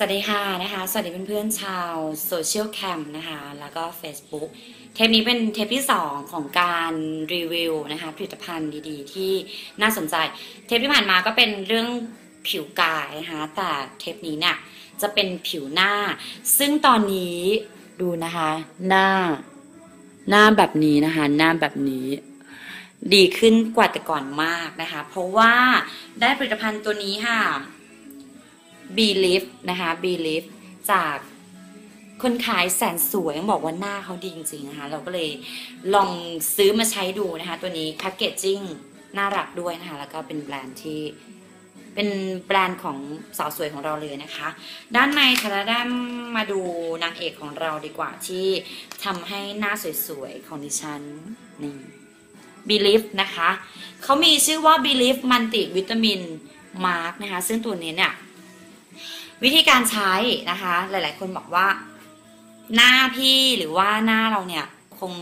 สวัสดีค่ะนะคะ สวัสดีเพื่อนๆชาวโซเชียลแคมนะคะ แล้วก็ Facebook เทปนี้เป็นเทปที่ 2 ของการรีวิวนะคะผลิตภัณฑ์ดีๆ ที่น่าสนใจ เทปที่ผ่านมาก็เป็นเรื่องผิวกายนะคะแต่เทปนี้เนี่ยจะเป็นผิวหน้า ซึ่งตอนนี้ดูนะคะ หน้าหน้าแบบนี้นะคะ หน้าแบบนี้ดีขึ้นกว่าแต่ก่อนมากนะคะ เพราะว่าได้ผลิตภัณฑ์ตัวนี้ค่ะ b e l i f นะคะ b e l i f จากคนขายแสนสวยต้องบอกว่าหน้าเขาดีจริงๆนะคะ เราก็เลยลองซื้อมาใช้ดูนะคะ ตัวนี้แพคเกจจิ้งน่ารักด้วยนะคะ แล้วก็เป็นแบรนด์ที่เป็นแบรนด์ของสาวสวยของเราเลยนะคะ ด้านในทาราด้านมาดูนางเอกของเราดีกว่าที่ทำให้หน้าสวยๆ ของดิฉันนี่ b e l i f นะคะ เขามีชื่อว่า b e l i f มันติวิตามินมาร์กนะคะ ซึ่งตัวนี้เนี่ย วิธีการใช้นะคะ หลาย ๆ คนบอกว่า หน้าพี่หรือว่าหน้าเราเนี่ย คง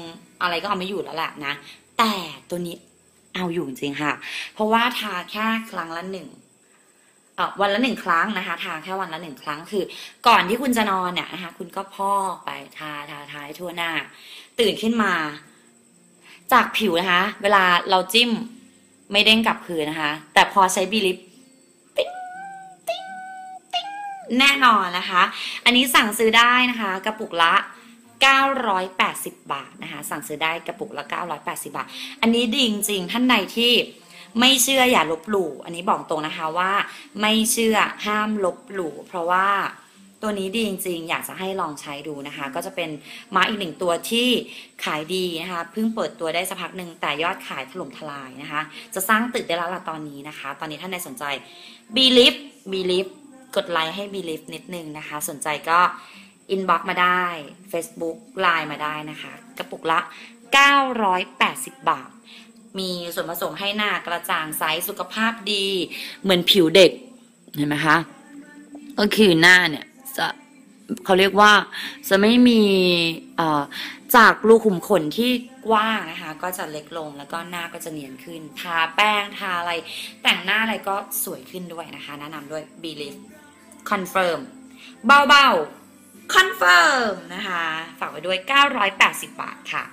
อะไรก็เอาไม่อยู่แล้วแหละนะ แต่ตัวนี้เอาอยู่จริงค่ะ เพราะว่าทาแค่ครั้งละหนึ่งวันละหนึ่งครั้งนะคะ ทาแค่วันละหนึ่งครั้งคือ ก่อนที่คุณจะนอนเนี่ยนะคะ คุณก็พอกไปทาทาทาทั่วหน้า ตื่นขึ้นมา จากผิวนะคะ เวลาเราจิ้มไม่เด้งกลับคืนนะคะ แต่พอใช้บีลิป แน่นอนนะคะ อันนี้สั่งซื้อได้นะคะกระปุกละ 980 บาทนะคะ สั่งซื้อได้กระปุกละ 980 บาท อันนี้ดีจริงๆท่านใดที่ไม่เชื่ออย่าลบหลู่ อันนี้บอกตรงนะคะว่าไม่เชื่อห้ามลบหลู่ เพราะว่าตัวนี้ดีจริงๆ อยากจะให้ลองใช้ดูนะคะ ก็จะเป็นมาอีกหนึ่งตัวที่ขายดีนะคะเพิ่งเปิดตัวได้สักพักหนึ่งแต่ยอดขายถล่มทลายนะคะ จะสร้างตึกได้แล้วล่ะตอนนี้นะคะ ตอนนี้ท่านใดสนใจ b e l i v e b e l i v e กดไลค์ให้ b e l i v e นิดนึงนะคะ สนใจก็ inbox มาได้ Facebook ไลน์มาได้นะคะ กระปุกละ 980 บาท มีส่วนผสมให้หน้ากระจ่างใสสุขภาพดี เหมือนผิวเด็ก เห็นไหมคะ ก็คือหน้าเนี่ยจะเขาเรียกว่าจะไม่มีจากรูขุมขนที่กว้างนะคะ ก็จะเล็กลงแล้วก็หน้าก็จะเนียนขึ้น ทาแป้งทาอะไร แต่งหน้าอะไรก็สวยขึ้นด้วยนะคะ แนะนำด้วย b e l i v e Confirm เบาๆ Confirm นะคะ ฝากไว้ด้วย 980 บาทค่ะ